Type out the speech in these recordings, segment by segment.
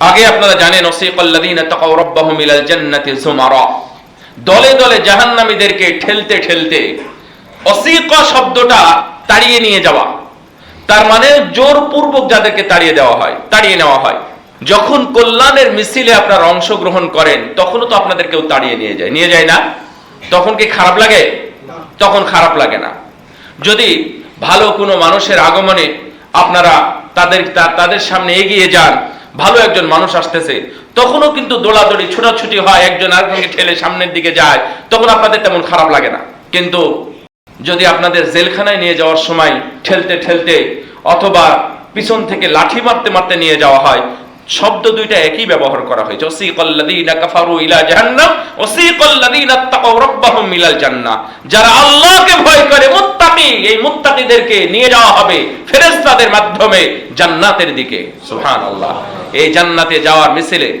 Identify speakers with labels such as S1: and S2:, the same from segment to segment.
S1: আগে আপনারা জানেন দলে দলে জাহান্নামীদেরকে ঠেলতে ঠেলতে অসিকা শব্দটা তাড়িয়ে নিয়ে যাওয়া। তার মানে জোরপূর্বক যাদেরকে তাড়িয়ে দেওয়া হয়, তাড়িয়ে নেওয়া হয়। যখন কল্যাণের মিছিলে আপনারা অংশগ্রহণ করেন, তখনও তো আপনাদের কেউ তাড়িয়ে নিয়ে যায়। নিয়ে যায় না? তখন কি খারাপ লাগে? তখন খারাপ লাগে না। যদি ভালো কোনো মানুষের আগমনে আপনারা তাদের তাদের সামনে এগিয়ে যান ভালো একজন মানুষ আসতেছে, তখনও কিন্তু দৌড়াদৌড়ি, ছোটাছুটি হয়, একজন আরেকজনকে ঠেলে সামনের দিকে যায়, তখন আপনাদের তেমন খারাপ লাগে না। কিন্তু যদি আপনাদের জেলখানায় নিয়ে যাওয়ার সময় ঠেলতে ঠেলতে অথবা পিছন থেকে লাঠি মারতে মারতে নিয়ে যাওয়া হয়, শব্দ দুইটা একই ব্যবহার করা হয়েছে। যারা আল্লাহকে ভয় করে, মুত্তাকি, এই মুত্তাকিদেরকে নিয়ে যাওয়া হবে ফেরেশতাদের মাধ্যমে জান্নাতের দিকে। সুবহানাল্লাহ। এই জান্নাতে যাওয়ার মিছিলে,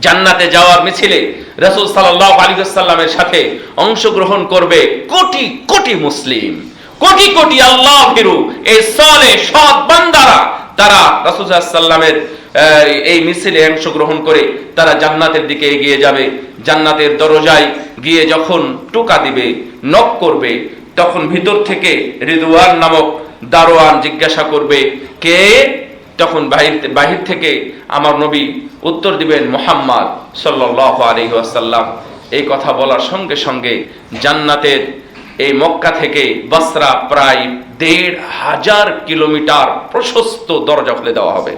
S1: জান্নাতে যাওয়ার মিছিলে রাসূল সাল্লাল্লাহু আলাইহি সাথে অংশগ্রহণ করবে কোটি কোটি মুসলিম। কোটি কোটি আল্লাহ ভীরু এই সালে সৎ বান্দারা তারা আহ, এই মিছিলে অংশগ্রহণ করে তারা জান্নাতের দিকে এগিয়ে যাবে। জান্নাতের দরজায় গিয়ে যখন টোকা দিবে নক করবে তখন ভিতর থেকে রিদওয়ান নামক দারোয়ান জিজ্ঞাসা করবে কে? তখন বাহির বাহির থেকে আমার নবী উত্তর দিবেন মোহাম্মদ সাল্লাল্লাহু আলাইহি ওয়াসাল্লাম। এই কথা বলার সঙ্গে সঙ্গে জান্নাতের এই মক্কা থেকে বসরা প্রায় দেড় হাজার কিলোমিটার প্রশস্ত দরজা খুলে দেওয়া হবে।